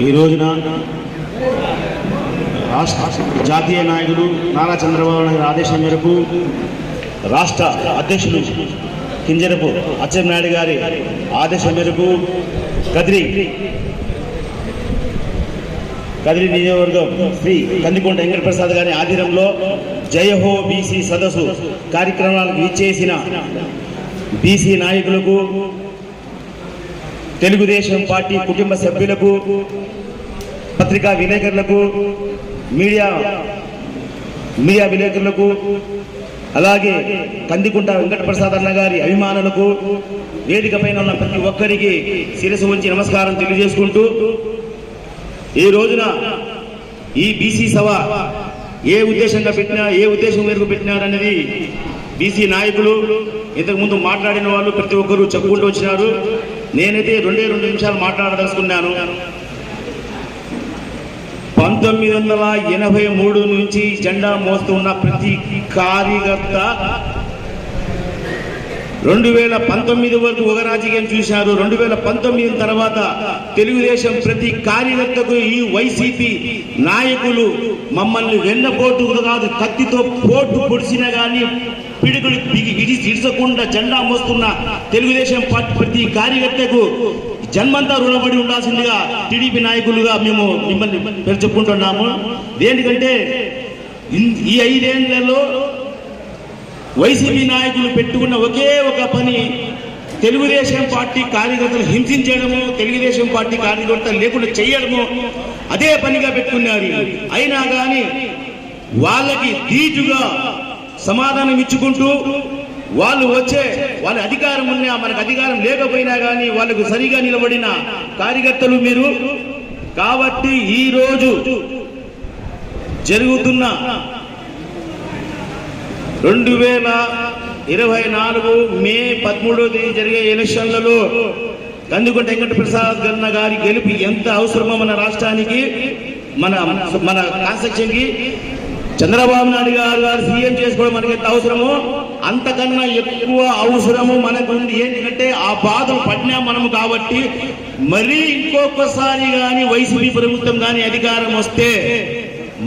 ఈ రోజున రాష్ట్ర జాతీయ నాయకుడు నారా చంద్రబాబు నాయుడు ఆదేశం మేరకు రాష్ట్ర అధ్యక్షుడు కింజరపు అచ్చెన్నాయుడు గారి ఆదేశం మేరకు కదిరి కదిరి నియోజకవర్గం శ్రీ కందికొండ వెంకటప్రసాద్ గారి ఆధీనంలో జయహో బీసీ సదస్సు కార్యక్రమాలకు ఇచ్చేసిన బీసీ నాయకులకు తెలుగుదేశం పార్టీ కుటుంబ సభ్యులకు పత్రికా విలేకరులకు మీడియా మీడియా విలేకరులకు అలాగే కందికుంట వెంకటప్రసాద్ అన్న గారి అభిమానులకు వేదిక పైన ఉన్న ప్రతి ఒక్కరికి శిరసు ఉంచి నమస్కారం తెలియజేసుకుంటూ ఈ రోజున ఈ బీసీ సభ ఏ ఉద్దేశంగా పెట్టినా ఏ ఉద్దేశం మేరకు పెట్టినారనేది బీసీ నాయకులు ఇంతకుముందు మాట్లాడిన వాళ్ళు ప్రతి ఒక్కరూ చెప్పుకుంటూ వచ్చినారు. నేనైతే రెండే రెండు నిమిషాలు మాట్లాడదలుచుకున్నాను. పంతొమ్మిది వందల ఎనభై మూడు నుంచి జెండా మోస్తున్న ప్రతి కార్యకర్త రెండు వేల పంతొమ్మిది వరకు ఒక రాజకీయం చూశారు. రెండు వేల పంతొమ్మిది తర్వాత తెలుగుదేశం ప్రతి కార్యకర్తకు ఈ వైసీపీ నాయకులు మమ్మల్ని వెన్నపోటు కాదు కత్తితో పోటు పొడిచినా కానీ పిడుగులు బిగి జెండా మోస్తున్న తెలుగుదేశం పార్టీ ప్రతి కార్యకర్తకు జన్మంతా రుణపడి ఉండాల్సిందిగా టీడీపీ నాయకులుగా మేము మిమ్మల్ని చెప్పుకుంటున్నాము దేనికంటే ఈ ఐదేళ్ళలో వైసీపీ నాయకులు పెట్టుకున్న ఒకే ఒక పని తెలుగుదేశం పార్టీ కార్యకర్తలు హింసించడము తెలుగుదేశం పార్టీ కార్యకర్తలు లేకుండా చేయడము అదే పనిగా పెట్టుకున్నారు. అయినా కానీ వాళ్ళకి ధీటుగా సమాధానం ఇచ్చుకుంటూ వాళ్ళు వచ్చే వాళ్ళ అధికారం ఉన్నా మనకు అధికారం లేకపోయినా కానీ వాళ్ళకు సరిగా నిలబడిన కార్యకర్తలు మీరు. కాబట్టి ఈ రోజు జరుగుతున్న రెండు వేల ఇరవై నాలుగు మే పదమూడవ తేదీ జరిగే ఎలక్షన్లలో కందుకుంట వెంకట ప్రసాద్ గన్న గారి గెలుపు ఎంత అవసరమో మన రాష్ట్రానికి మన మన కాన్స్టిట్యూషన్ చంద్రబాబు నాయుడు గారు గారు సీఎం చేసుకోవడం మనకి ఎంత అవసరమో అంతకన్నా ఎక్కువ అవసరము మనకు ఉంది. ఏంటంటే ఆ బాధలు పడినా మనము కాబట్టి మరీ ఇంకొకసారి కానీ వైసీపీ ప్రభుత్వం కానీ అధికారం వస్తే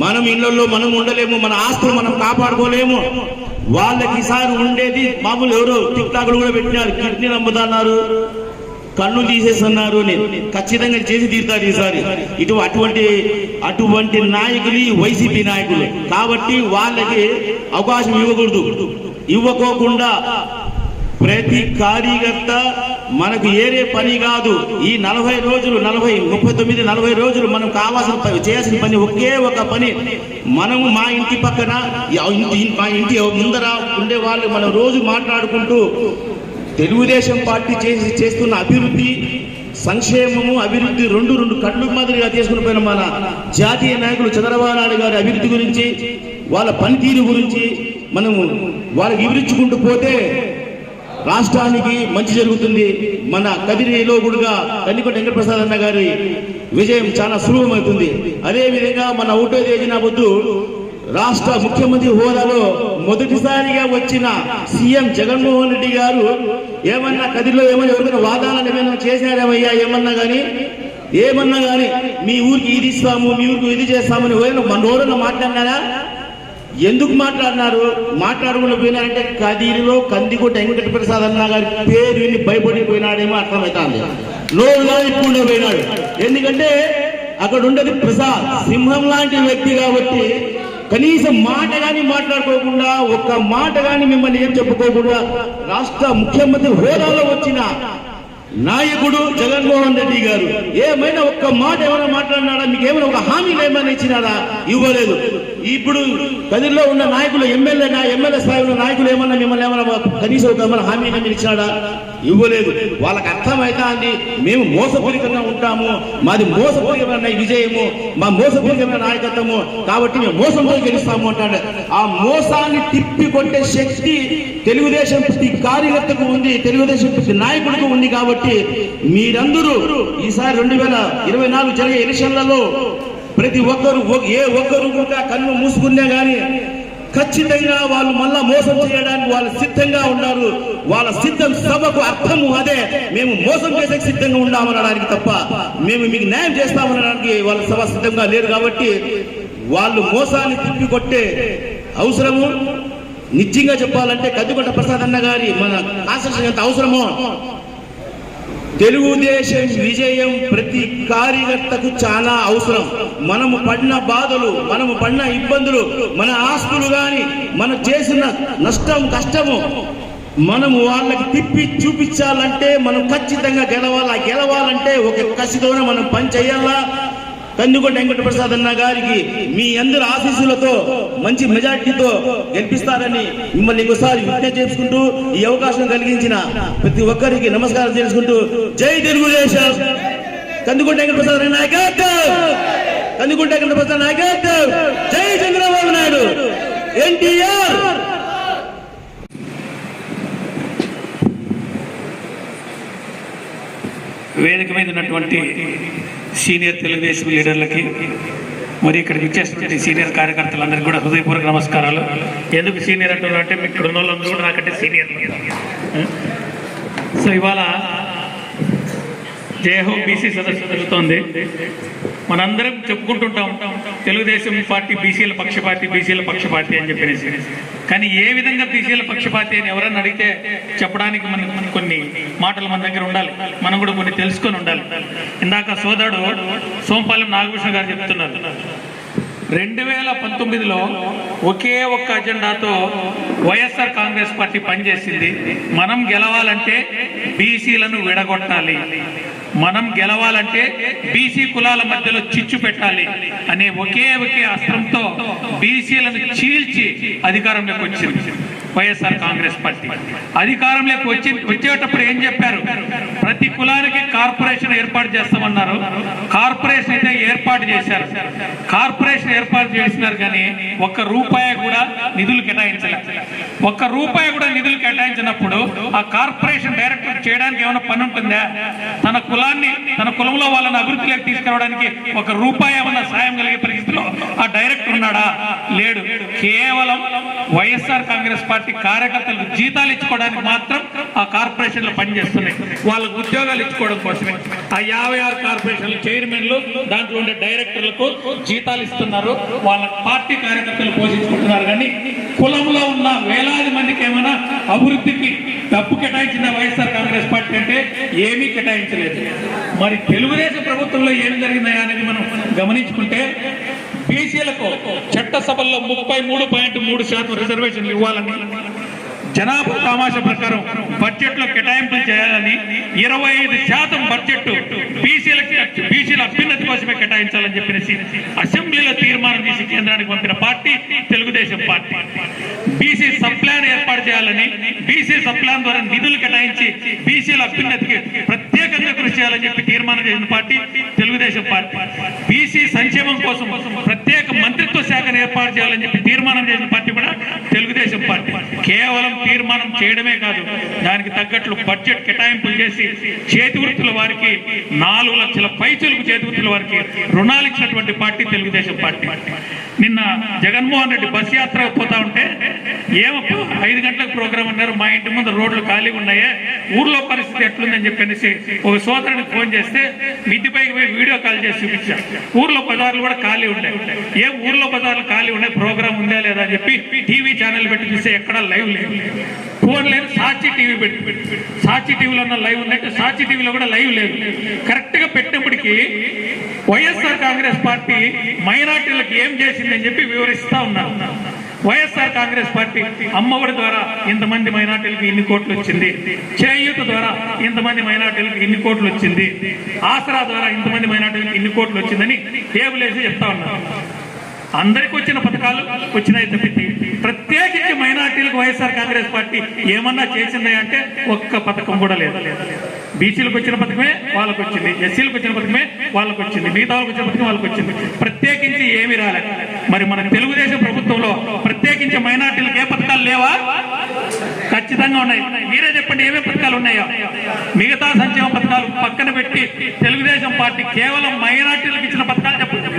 మనం ఇళ్ళలో మనం ఉండలేము మన ఆస్తులు మనం కాపాడుకోలేము. వాళ్ళకి ఈసారి ఉండేది మామూలు ఎవరు టిక్ టాక్లు కూడా పెట్టినారు. కిడ్నీలు అమ్ముతున్నారు కన్ను తీసేస్తున్నారు అని ఖచ్చితంగా చేసి తీరుతారు ఈసారి. ఇటు అటువంటి అటువంటి నాయకులు వైసీపీ నాయకులు. కాబట్టి వాళ్ళకి అవకాశం ఇవ్వకూడదు. ఇవ్వకోకుండా ప్రతి కార్యకర్త మనకు ఏరే పని కాదు. ఈ నలభై రోజులు నలభై ముప్పై తొమ్మిది నలభై రోజులు మనం కావాల్సిన పని చేయాల్సిన పని ఒకే ఒక పని. మనము మా ఇంటి పక్కన మా ఇంటి ముందర ఉండే వాళ్ళు మనం రోజు మాట్లాడుకుంటూ తెలుగుదేశం పార్టీ చేసి చేస్తున్న అభివృద్ధి సంక్షేమము అభివృద్ధి రెండు రెండు కళ్ళు మాదిరిగా తీసుకుని పోయిన మన జాతీయ నాయకులు చంద్రబాబు నాయుడు గారి అభివృద్ధి గురించి వాళ్ళ పనితీరు గురించి మనము వాళ్ళకి వివరించుకుంటూ పోతే రాష్ట్రానికి మంచి జరుగుతుంది. మన కదిరిలో కూడా కన్నికొండ వెంకటప్రసాద్ అన్న గారి విజయం చాలా సులభమవుతుంది. అదేవిధంగా మన ఒకటో తేదీన వద్దు రాష్ట్ర ముఖ్యమంత్రి హోదాలో మొదటిసారిగా వచ్చిన సీఎం జగన్మోహన్ రెడ్డి గారు ఏమన్నా కదిలో ఏమైనా ఎవరికైనా వాదాలను ఏమైనా చేశారేమయ్యా? ఏమన్నా కానీ ఏమన్నా కానీ మీ ఊరికి ఇది ఇస్తాము మీ ఊరికి ఇది చేస్తామని ఎవరైనా మన రోజున మాట్లాడినారా? ఎందుకు మాట్లాడినారు? మాట్లాడకుండా పోయినారంటే కదిరిలో కందికోట వెంకట ప్రసాద్ అన్న గారి పేరు విని భయపడిపోయినాడేమో అర్థమవుతాను నోరుగా ఇప్పుడు పోయినాడు. ఎందుకంటే అక్కడ ఉండేది ప్రసాద్. సింహం లాంటి వ్యక్తి కాబట్టి కనీసం మాట కానీ మాట్లాడుకోకుండా ఒక్క మాట కానీ మిమ్మల్ని ఏం చెప్పుకోకుండా రాష్ట్ర ముఖ్యమంత్రి హోదాలో వచ్చిన నాయకుడు జగన్మోహన్ రెడ్డి గారు. ఏమైనా ఒక్క మాట ఏమైనా మాట్లాడినాడా? మీకు ఏమైనా ఒక హామీలు ఏమైనా ఇచ్చినారా ఇవ్వలేదు. ఇప్పుడు గదిలో ఉన్న నాయకులు ఎమ్మెల్యే నా ఎమ్మెల్యే స్థాయిలో నాయకులు ఏమన్నా మిమ్మల్ని ఏమైనా కనీసం ఒక ఏమైనా హామీ ఏమైనా ఇచ్చినాడా? ఇవ్వలేదు. వాళ్ళకి అర్థమైతా అండి మేము మోసపూరితంగా ఉంటాము. మాది మోసపూరికమైన విజయము మా మోసపూరికమైన నాయకత్వము. కాబట్టి మేము మోసంతో గెలుస్తాము అంటాడు. ఆ మోసాన్ని తిప్పి కొట్టే శక్తి తెలుగుదేశం ప్రతి కార్యకర్తకు ఉంది తెలుగుదేశం ప్రతి నాయకుడికి ఉంది కాబట్టి మీరందరూ ఈసారి రెండు వేల ఇరవై నాలుగు జరిగే ఎలక్షన్లలో ప్రతి ఒక్కరు ఒ- ఏ ఒక్కరు కూడా కన్ను మూసుకున్నా కానీ ఖచ్చితంగా వాళ్ళు మళ్ళా మోసం చేయడానికి వాళ్ళు సిద్ధంగా ఉన్నారు. వాళ్ళ సిద్ధం సభకు అర్థము అదే. మేము మోసం చేసే సిద్ధంగా ఉన్నామనడానికి తప్ప మేము మీకు న్యాయం చేస్తామనడానికి వాళ్ళ సభ సిద్ధంగా లేరు కాబట్టి వాళ్ళు మోసాన్ని తిప్పి కొట్టే అవసరము. నిజంగా చెప్పాలంటే కద్దుకొండ ప్రసాద్ అన్న గారి మన కాన్స్టిట్యూషన్ ఎంత అవసరమో తెలుగుదేశం విజయం ప్రతి కార్యకర్తకు చాలా అవసరం. మనము పడిన బాధలు మనము పడిన ఇబ్బందులు మన ఆస్తులు గాని మనం చేసిన నష్టం కష్టము మనము వాళ్ళకి తిప్పి చూపించాలంటే మనం ఖచ్చితంగా గెలవాలా? గెలవాలంటే ఒక కసితోనే మనం పని చేయాలా? కందుకొండ వెంకటప్రసాద్ అన్న గారికి మీ అందరి ఆశీస్సులతో మంచి మెజార్టీతో గెలిపిస్తారని మిమ్మల్ని ఇంకోసారి విజ్ఞప్తి చేసుకుంటూ ఈ అవకాశం కలిగించిన ప్రతి ఒక్కరికి నమస్కారం చేసుకుంటూ జై తెలుగుదేశం. వెంకట ప్రసాద్ అన్న నాయకత్వం. వెంకట ప్రసాద్ నాయకత్వం. జై చంద్రబాబు నాయుడు. ఎన్టీఆర్. వేదిక మీద ఉన్నటువంటి సీనియర్ తెలుగుదేశం లీడర్లకి మరి ఇక్కడ విచ్చేసినటువంటి సీనియర్ కార్యకర్తలందరికీ కూడా హృదయపూర్వక నమస్కారాలు. ఎందుకు సీనియర్ అంటున్నారు అంటే మీకు ఇక్కడ ఉన్న వాళ్ళందరూ కూడా నాకంటే సీనియర్. సో ఇవాళ జయహో బీసీ సదస్సు జరుగుతోంది. మనందరం చెప్పుకుంటుంటాం తెలుగుదేశం పార్టీ బీసీల పక్షపాతి బీసీల పక్షపాతి అని చెప్పేసి. కానీ ఏ విధంగా బీసీల పక్షపాతి అని ఎవరన్నా అడిగితే చెప్పడానికి మన కొన్ని మాటలు మన దగ్గర ఉండాలి. మనం కూడా కొన్ని తెలుసుకొని ఉండాలి. ఇందాక సోదరుడు సోంపాలెం నాగభూషణ గారు చెప్తున్నారు. రెండు వేల పంతొమ్మిదిలో ఒకే ఒక్క అజెండాతో వైఎస్ఆర్ కాంగ్రెస్ పార్టీ పనిచేసింది. మనం గెలవాలంటే బీసీలను విడగొట్టాలి. మనం గెలవాలంటే బీసీ కులాల మధ్యలో చిచ్చు పెట్టాలి అనే ఒకే ఒకే అస్త్రంతో బీసీలను చీల్చి అధికారంలోకి వచ్చింది. YSR Congress party. అధికారంలోకి వచ్చి వచ్చేటప్పుడు ఏం చెప్పారు? ప్రతి కులానికి కార్పొరేషన్ ఏర్పాటు చేస్తామన్నారు. కార్పొరేషన్ అయితే ఏర్పాటు చేశారు. కార్పొరేషన్ ఏర్పాటు చేసినారు కానీ ఒక్క రూపాయి కూడా నిధులు కేటాయించలేదు ఒక్క రూపాయి కూడా నిధులు కేటాయించినప్పుడు ఆ కార్పొరేషన్ డైరెక్టర్ చేయడానికి ఏమైనా పని ఉంటుందా? తన కులాన్ని తన కులంలో వాళ్ళని అభివృద్ధిలోకి తీసుకురావడానికి ఒక రూపాయి ఏమన్నా సాయం కలిగే పరిస్థితిలో ఆ డైరెక్టర్ ఉన్నాడా? లేడు. కేవలం వైఎస్ఆర్ కాంగ్రెస్ పార్టీ కార్యకర్తలకు జీతాలు ఇచ్చుకోవడానికి మాత్రం ఆ కార్పొరేషన్లు పనిచేస్తున్నాయి. వాళ్ళకు ఉద్యోగాలు ఇచ్చుకోవడం కోసమే. ఆ యాభై ఆరు కార్పొరేషన్ల చైర్మన్లు దాంట్లో ఉండే డైరెక్టర్లకు జీతాలు ఇస్తున్నారు. వాళ్ళ పార్టీ కార్యకర్తలు పోషించుకుంటున్నారు. కానీ కులంలో ఉన్న వేలాది మందికి ఏమైనా అభివృద్ధికి డబ్బు కేటాయించిన వైఎస్ఆర్ కాంగ్రెస్ పార్టీ అంటే ఏమీ కేటాయించలేదు. మరి తెలుగుదేశం ప్రభుత్వంలో ఏం జరిగిందా అనేది మనం గమనించుకుంటే బీసీలకు చట్టసభల్లో ముప్పై మూడు పాయింట్ మూడు శాతం రిజర్వేషన్లు ఇవ్వాలని. జనాభా తమాషా ప్రకారం బడ్జెట్లో కేటాయింపులు చేయాలని ఇరవై ఐదు శాతం బడ్జెట్ బీసీలకి బీసీల అభ్యున్నతి కోసమే కేటాయించాలని చెప్పేసి అసెంబ్లీలో తీర్మానం చేసి కేంద్రానికి పంపిన party Telugu Desam party. BC sub plan ఏర్పాటు చేయాలని బీసీ సబ్ ప్లాన్ ద్వారా నిధులు కేటాయించి బీసీల అభ్యున్నతికి ప్రత్యేకంగా కృషి చేయాలని చెప్పి తీర్మానం చేసిన పార్టీ తెలుగుదేశం పార్టీ. బీసీ ఏర్పాటు చేయాలని చెప్పి తీర్మానం చేసిన పార్టీ కూడా తెలుగుదేశం పార్టీ కేవలం తీర్మానం చేయడమే కాదు దానికి తగ్గట్లు బడ్జెట్ కేటాయింపులు చేసి చేతి వృత్తుల వారికి నాలుగు లక్షల పైచులకు చేతి వృత్తుల వారికి రుణాలు ఇచ్చినటువంటి పార్టీ తెలుగుదేశం పార్టీ. నిన్న జగన్మోహన్ రెడ్డి బస్ యాత్ర పోతా ఉంటే ఏమప్పా ఐదు గంటలకు ప్రోగ్రాం అన్నారు మా ఇంటి ముందు రోడ్లు ఖాళీగా ఉన్నాయే ఊర్లో పరిస్థితి ఎట్లుందని చెప్పనేసి ఒక సోదరుడికి ఫోన్ చేస్తే మిద్దిపైకి పోయి వీడియో కాల్ చేసి చూపించా. ఊర్లో బజార్లు కూడా ఖాళీ ఉన్నాయి. ఏం ఊర్లో బజార్లు ఖాళీ ఉన్నాయి ప్రోగ్రాం ఉందా లేదా అని చెప్పి టీవీ ఛానల్ పెట్టి చూస్తే ఎక్కడ లైవ్ లేదు. ఫోన్ లేదు సాక్షి టీవీ పెట్టి. సాక్షి టీవీలో ఉన్న లైవ్ ఉందంటే సాక్షి టీవీలో కూడా లైవ్ లేదు. కరెక్ట్గా పెట్టినప్పటికీ వైఎస్ఆర్ కాంగ్రెస్ పార్టీ మైనార్టీలకు ఏం చేసిందని చెప్పి వివరిస్తా ఉన్నారు. వైఎస్ఆర్ కాంగ్రెస్ పార్టీ అమ్మఒడి ద్వారా ఇంతమంది మైనార్టీలకు ఇన్ని కోట్లు వచ్చింది. చేయూత ద్వారా ఇంతమంది మైనార్టీలకు ఇన్ని కోట్లు వచ్చింది. ఆసరా ద్వారా ఇంతమంది మైనార్టీలకు ఇన్ని కోట్లు వచ్చిందని టేబుల్ వేసి చెప్తా ఉన్నారు. అందరికి వచ్చిన పథకాలు వచ్చినాయి తప్పితే ఇంతవరకు వైఎస్ఆర్ కాంగ్రెస్ పార్టీ ఏమన్నా చేసిందా అంటే ఒక్క పథకం కూడా లేదు. బీసీలకు వచ్చిన పథకమే వాళ్ళకు వచ్చింది. ఎస్సీలకు వచ్చిన పథకమే వాళ్ళకు వచ్చింది. మిగతా వాళ్ళకి వచ్చిన పథకం వాళ్ళకి వచ్చింది. ప్రత్యేకించి ఏమీ రాలేదు. మరి మన తెలుగుదేశం ప్రభుత్వంలో ప్రత్యేకించి మైనార్టీలకు ఏ పథకాలు లేవా? ఖచ్చితంగా ఉన్నాయి. మీరే చెప్పండి ఏమేమి పథకాలు ఉన్నాయో. మిగతా సంక్షేమ పథకాలు పక్కన పెట్టి తెలుగుదేశం పార్టీ కేవలం మైనార్టీలకు ఇచ్చిన పథకాలు చెప్పండి.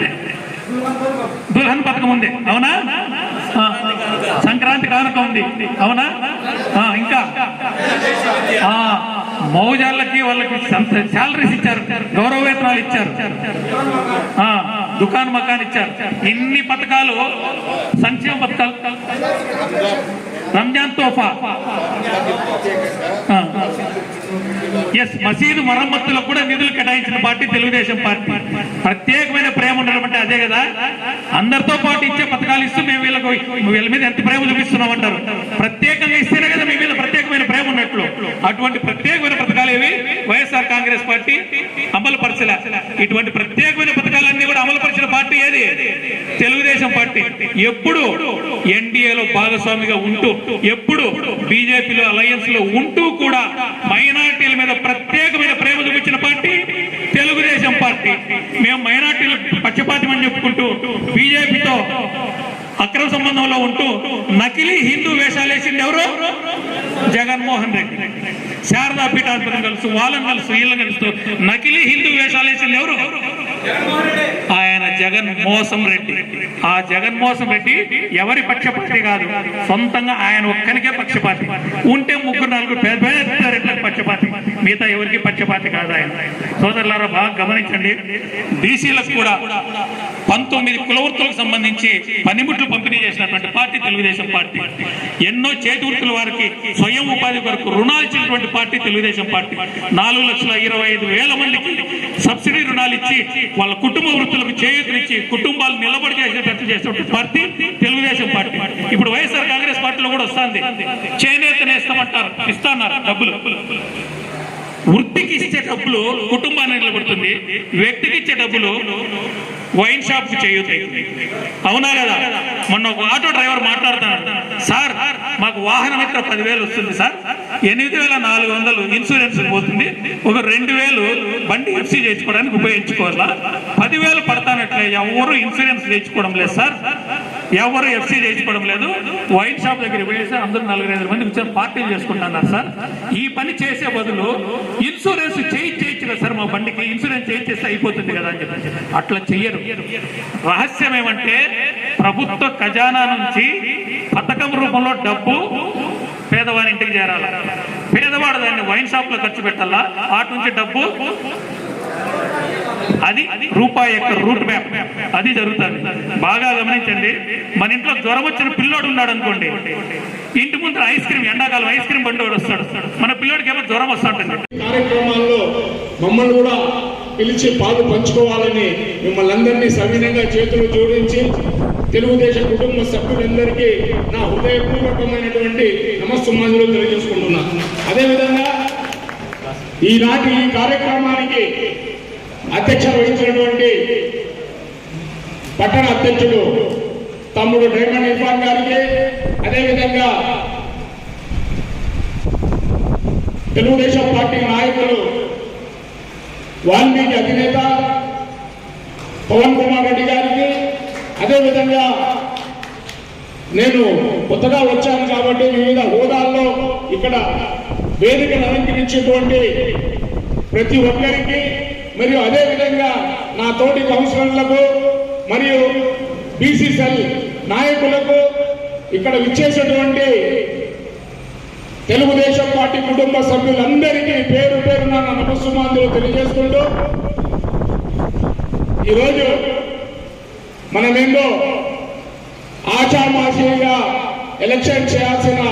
దుల్హన్ పథకం ఉంది. అవునా? సంక్రాంతి కానుక ఉంది అవునా? ఇంకా. మౌజాళ్ళకి వాళ్ళకి శాలరీస్ ఇచ్చారు. గౌరవ వేతనాలు ఇచ్చారు. ఆ, దుకాన్ మకాన్ ఇచ్చారు. ఇన్ని పథకాలు సంక్షేమ పథకాలు. రంజాన్ తోఫా. ఎస్ మసీదు మరమ్మతులకు కూడా నిధులు కేటాయించిన పార్టీ తెలుగుదేశం పార్టీ. ప్రత్యేకమైన అంటే అదే కదా? అందరితో పాటు ఇచ్చే పథకాలు ఇస్తూ మేము వీళ్ళకు వీళ్ళ మీద ఎంత ప్రేమ చూపిస్తున్నాం అంటారు. ప్రత్యేకంగా ఇస్తేనే కదా మీ మీద ప్రత్యేకమైన ప్రేమ ఉన్నట్లు. అటువంటి ప్రత్యేకమైన పథకాలు ఏవి? వైఎస్ఆర్ కాంగ్రెస్ పార్టీ అమలుపరచల ఇటువంటి ప్రత్యేకమైన పథకాలన్నీ కూడా అమలు పరిచిన పార్టీ ఏది? తెలుగుదేశం పార్టీ. ఎప్పుడు ఎన్డీఏలో భాగస్వామిగా ఉంటూ ఎప్పుడు బీజేపీలో అలయన్స్లో ఉంటూ కూడా మైనార్టీల మీద ప్రత్యేకమైన ప్రేమ చూపించిన పార్టీ తెలుగుదేశం పార్టీ. మేము చెప్పుకుంటూ బీజేపీతో అక్రమ సంబంధంలో ఉంటూ నకిలీ హిందూ వేషాలు వేసింది ఎవరు? జగన్మోహన్ రెడ్డి. శారదా పీఠాధిపతి కలుసు వాళ్ళని కలుసు వీళ్ళని కలుస్తూ నకిలీ హిందూ వేషాలు వేసింది ఎవరు? ఆయన జగన్ మోసం రెడ్డి. ఆ జగన్ మోసం రెడ్డి ఎవరి పక్షపాతి కాదు. సొంతంగా ఆయన ఒక్కరికే పక్షపాతి. ఉంటే ముగ్గురు నలుగురు పెద్ద పెద్ద పక్షపాతి. మిగతా ఎవరికి పక్షపాతి కాదు ఆయన. సోదరులారా బాగా గమనించండి. బీసీలకు కూడా పంతొమ్మిది కులవృత్తులకు సంబంధించి పనిముట్లు పంపిణీ చేసినటువంటి పార్టీ తెలుగుదేశం పార్టీ. ఎన్నో చేతి వృత్తుల వారికి స్వయం ఉపాధి కొరకు రుణాలు ఇచ్చినటువంటి పార్టీ తెలుగుదేశం పార్టీ. నాలుగు లక్షల ఇరవై ఐదు వేల మందికి సబ్సిడీ రుణాలు ఇచ్చి వాళ్ళ కుటుంబ వృత్తులకు చేయూతనిచ్చి కుటుంబాలు నిలబడి చేసేటట్టు చేసే పార్టీ తెలుగుదేశం పార్టీ. ఇప్పుడు వైఎస్ఆర్ కాంగ్రెస్ పార్టీలో కూడా వస్తుంది. చేనేత నేస్తామంటారు. ఇస్తాన్నారు డబ్బులు. వృత్తికి ఇచ్చే డబ్బులు కుటుంబాన్ని నిలబడుతుంది. వ్యక్తికి ఇచ్చే డబ్బులు వైన్ షాప్కి చేయుతాయి. అవునా కదా మొన్న ఒక ఆటో డ్రైవర్ మాట్లాడుతున్నాడు సార్ మాకు వాహనం ఇక్కడ పదివేలు వస్తుంది సార్. ఎనిమిది వేల నాలుగు వందలు ఇన్సూరెన్స్ పోతుంది. ఒక రెండు వేలు బండి ఎఫ్సీ చేయించుకోవడానికి ఉపయోగించుకోవాలా? పదివేలు పడతానట్లే ఎవరు ఇన్సూరెన్స్ చేయించుకోవడం లేదు సార్. ఎవరు ఎఫ్సీ చేయించుకోవడం లేదు. వైన్ షాప్ దగ్గర పోయేసి అందరూ నలుగురు ఐదు మంది కూర్చొని పార్టీలు చేసుకుంటున్నారు సార్. ఈ పని చేసే బదులు ఇన్సూరెన్స్ చేయించేయచ్చు కదా సార్ మా బండికి ఇన్సూరెన్స్ చేయించేస్తే అయిపోతుంది కదా అని చెప్పి. అట్లా చెయ్యరు. రహస్యం ఏమంటే ప్రభుత్వ ఖజానా నుంచి పథకం రూపంలో డబ్బు పేదవాడి ఇంటికి చేరాలి. పేదవాడు దాన్ని వైన్ షాప్లో ఖర్చు పెట్టాలా? వాటి నుంచి డబ్బు అది రూపాయి యొక్క రూట్ మ్యాప్. అది జరుగుతుంది. బాగా గమనించండి. మన ఇంట్లో జ్వరం వచ్చిన పిల్లోడు ఉన్నాడు అనుకోండి. ఇంటి ముందు ఐస్ క్రీమ్ ఎండాకాలం ఐస్ క్రీమ్ బండి వస్తాడు. మన పిల్లోడికి ఏమో జ్వరం వస్తుంటుంది. కార్యక్రమాల్లో మమ్మల్ని కూడా పిలిచి పాలు పంచుకోవాలని మిమ్మల్ని అందరినీ సవినంగా చేతులు జోడించి తెలుగుదేశం కుటుంబ సభ్యులందరికీ నా హృదయపూర్వకమైనటువంటి నమస్సుమాజులు తెలియజేసుకుంటున్నాను. అదేవిధంగా ఈనాటి ఈ కార్యక్రమానికి అధ్యక్ష వహించినటువంటి పట్టణ అధ్యక్షుడు తమ్ముడు డైమండ్ ఇర్ఫాన్ గారికి అదేవిధంగా తెలుగుదేశం పార్టీ నాయకులు వాల్మీకి అధినేత పవన్ కుమార్ రెడ్డి గారికి అదేవిధంగా నేను కొత్తగా వచ్చాను కాబట్టి వివిధ హోదాల్లో ఇక్కడ వేదికను అలంకరించేటువంటి ప్రతి ఒక్కరికి మరియు అదేవిధంగా నా తోటి కౌన్సిలర్లకు మరియు బీసీసీఎల్ నాయకులకు ఇక్కడ విచ్చేసినటువంటి తెలుగుదేశం పార్టీ కుటుంబ సభ్యులందరికీ పేరు పేరున నా నమస్సుమాంతులు తెలియజేసుకుంటూ ఈరోజు మనమేందో ఆచామాషిగా ఎలక్షన్ చేయాల్సిన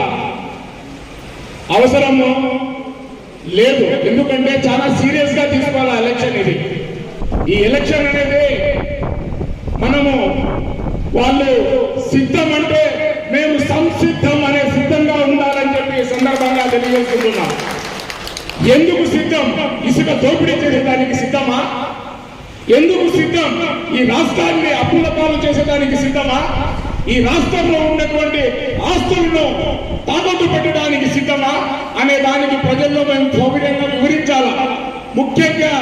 అవసరము లేదు. ఎందుకంటే చాలా సీరియస్గా తీసుకోవాలి ఎలక్షన్ ఇది. ఈ ఎలక్షన్ అనేది మనము వాళ్ళు సిద్ధం అంటే మేము సంసిద్ధం అనే సిద్ధంగా ఉండాలని చెప్పి సందర్భంగా తెలియజేస్తున్నాం ఎందుకు సిద్ధం? ఇసుక దోపిడీ చేసేదానికి సిద్ధమా? ఎందుకు సిద్ధం? ఈ రాష్ట్రాన్ని అప్పుల పాలు చేసేదానికి సిద్ధమా? ఈ రాష్ట్రంలో ఉన్నటువంటి ఆస్తులను తాకట్టు పెట్టడానికి సిద్ధమా అనే దానికి ప్రజల్లో మేము సౌకర్యంగా వివరించాలా? ముఖ్యంగా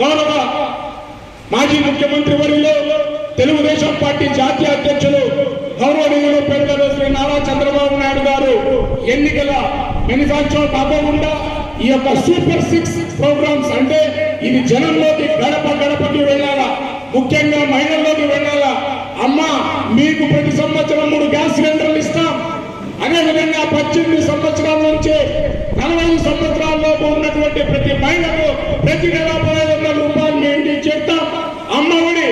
గౌరవ మాజీ ముఖ్యమంత్రి వర్యులు తెలుగుదేశం పార్టీ జాతీయ అధ్యక్షులు గౌరవనీయులు పెద్దలు శ్రీ నారా చంద్రబాబు నాయుడు గారు. ఎన్నికల మేనిఫెస్టో కాకుండా ఈ యొక్క సూపర్ సిక్స్ ప్రోగ్రామ్స్ అంటే ఇది జనంలోకి గడప గడపకి వెళ్ళాలా? ముఖ్యంగా మహిళల్లోకి వెళ్ళాలా? అమ్మా మీకు ప్రతి సంవత్సరం మూడు గ్యాస్ సిలిండర్లు ఇస్తాం. అదేవిధంగా పద్దెనిమిది సంవత్సరాల నుంచి నలభై సంవత్సరాల్లోపు ఉన్నటువంటి ప్రతి మహిళకు ప్రతి నెల పదహైదు వందల రూపాయలు మీ ఇంటికి చెప్తాం అమ్మఒడి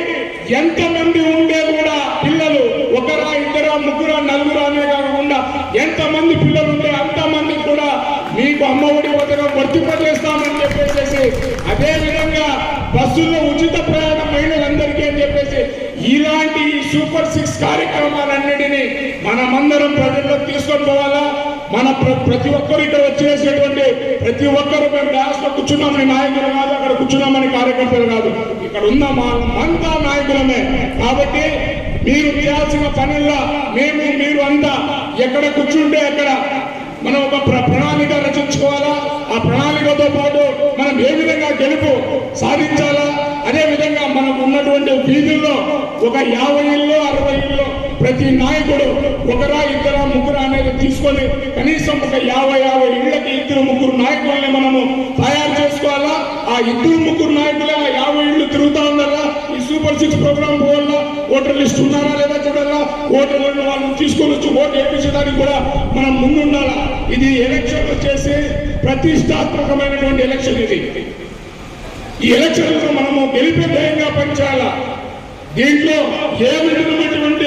ఎంతమంది ఉండే కూడా పిల్లలు ఒకరా ఇద్దరా ముగ్గురా నలుగురా అనే కాకుండా ఎంతమంది పిల్లలు ఉంటే అంతమంది కూడా మీకు అమ్మఒడి పథకం వర్తింపజేస్తామని చెప్పేసి అదే విధంగా బస్సుల్లో ఉచిత ప్రయాణం మహిళలందరికీ అని చెప్పేసి ఇలాంటి ఈ సూపర్ సిక్స్ కార్యక్రమాలన్నిటినీ మనమందరం ప్రజల్లో తీసుకొని పోవాలా? మన ప్ర- ప్రతి ఒక్కరు ఇక్కడ వచ్చేసేటువంటి ప్రతి ఒక్కరు మేము డాన్స్ కూర్చున్నామని నాయకులు కాదు అక్కడ కూర్చున్నామని కార్యకర్తలు కాదు. ఇక్కడ ఉన్న మా అంతా నాయకులమే. కాబట్టి మీరు చేయాల్సిన పనుల్లో మేము మీరు అంతా ఎక్కడ కూర్చుంటే అక్కడ మనం ఒక ప్ర- ప్రణాళిక రచించుకోవాలా? ఆ ప్రణాళికతో పాటు మనం ఏ విధంగా గెలుపు సాధించాలా? అదే విధంగా మనకు ఉన్నటువంటి వీధుల్లో ఒక యాభై ప్రతి నాయకుడు ఒకరా ఇద్దరా ముగ్గురా అనేది తీసుకొని కనీసం ఒక యాభై యాభై ఇళ్ళకి ఇద్దరు ముగ్గురు నాయకుల్ని మనము తయారు చేసుకోవాలా? ఆ ఇద్దరు ముగ్గురు నాయకులే ఆ యాభై ఇళ్ళు తిరుగుతా ఉన్నారా? ఈ సూపర్ సిక్స్ ప్రోగ్రామ్ పోవాలా? ఓటర్ లిస్ట్ ఉన్నారా లేదా చూడాలా? ఓటర్లను వాళ్ళని తీసుకొని వచ్చి ఓటు వేయించడానికి కూడా మనం ముందుండాలా? ఇది ఎలక్షన్ వచ్చేసి ప్రతిష్టాత్మకమైనటువంటి ఎలక్షన్ ఇది. ఈ ఎలక్షన్ మనము గెలిపే ధ్యేయంగా పనిచేయాలా? దీంట్లో ఏ విధమైనటువంటి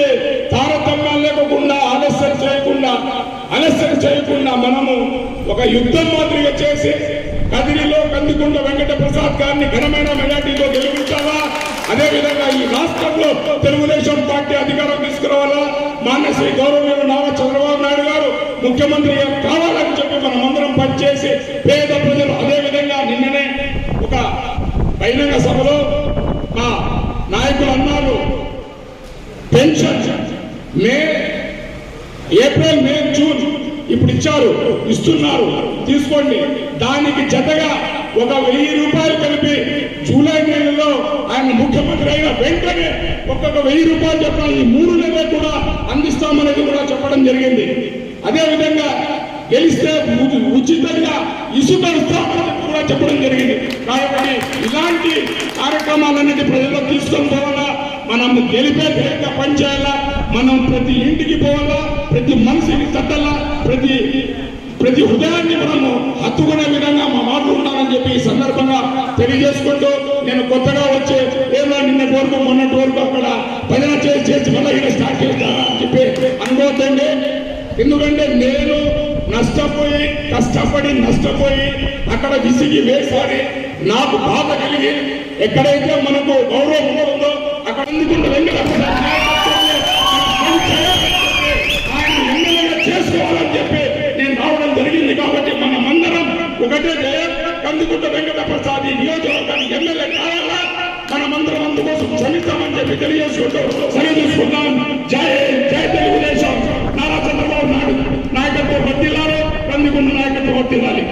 ఆలస్యం చేయకుండా మనము ఒక యుద్ధం మాదిరిగా చేసి కదిరిలో కందుకుంట వెంకట ప్రసాద్ గారిని ఘనమైన మెజార్టీలో గెలిపించాలా? అదే విధంగా ఈ రాష్ట్రంలో తెలుగుదేశం పార్టీ అధికారం తీసుకురావాలా? మానశ్రీ గౌరవ నారా చంద్రబాబు నాయుడు గారు ముఖ్యమంత్రి కావాలని చెప్పి మనం అందరం పనిచేసి పేద ప్రజలు అదే విధంగా నిన్ననే ఒక బహిరంగ సభ మా నాయకులు అన్నారు pension May April May June ఇప్పుడు ఇస్తున్నారు. తీసుకోండి. దానికి జతగా ఒక వెయ్యి రూపాయలు కలిపి జూలై నెలలో ఆయన ముఖ్యమంత్రి అయిన వెంటనే ఒక్కొక్క వెయ్యి రూపాయలు చెప్పిన ఈ మూడు నెలలు కూడా అందిస్తామనేది కూడా చెప్పడం జరిగింది. అదే విధంగా గెలిస్తే ఉచితంగా ఇసుక ఇస్తామని కూడా చెప్పడం జరిగింది. కాబట్టి ఇలాంటి కార్యక్రమాలన్నిటి ప్రజల్లో తీసుకొని పోవాలా? మనం గెలిపే ధ్యేయంగా పనిచేయాలా? మనం ప్రతి ఇంటికి పోవాలా? ప్రతి మనిషిని తట్టాలా? ప్రతి ప్రతి హృదయాన్ని మనము హత్తుకునే విధంగా మా మాటలు ఉండాలని చెప్పి ఈ సందర్భంగా తెలియజేసుకుంటూ నేను కొత్తగా వచ్చే ఏమో నిన్న వరకు మొన్నటి వరకు అక్కడ భజన చేసి చేసి మళ్ళీ ఇక్కడ స్టార్ట్ చేస్తారా అని చెప్పి అనుకోవద్దండి. ఎందుకంటే నేను నష్టపోయి కష్టపడి నష్టపోయి అక్కడ విసిగి వేసారి నాకు బాధ కలిగి ఎక్కడైతే మనకు గౌరవం ఉందో అక్కడ ఎందుకుంటే ఒకటే జయం కందుకుంట వెంకట ప్రసాద్ నియోజకవర్గానికి ఎమ్మెల్యే కావాలా? మనమందరం అందుకోసం శ్రమిస్తామని చెప్పి తెలియజేసుకుంటూ సరి చూసుకుందాం జై జై తెలుగుదేశం. నారా చంద్రబాబు నాయుడు నాయకత్వం వర్తిల్లాలి కందుకుంట నాయకత్వం వర్తిల్లాలి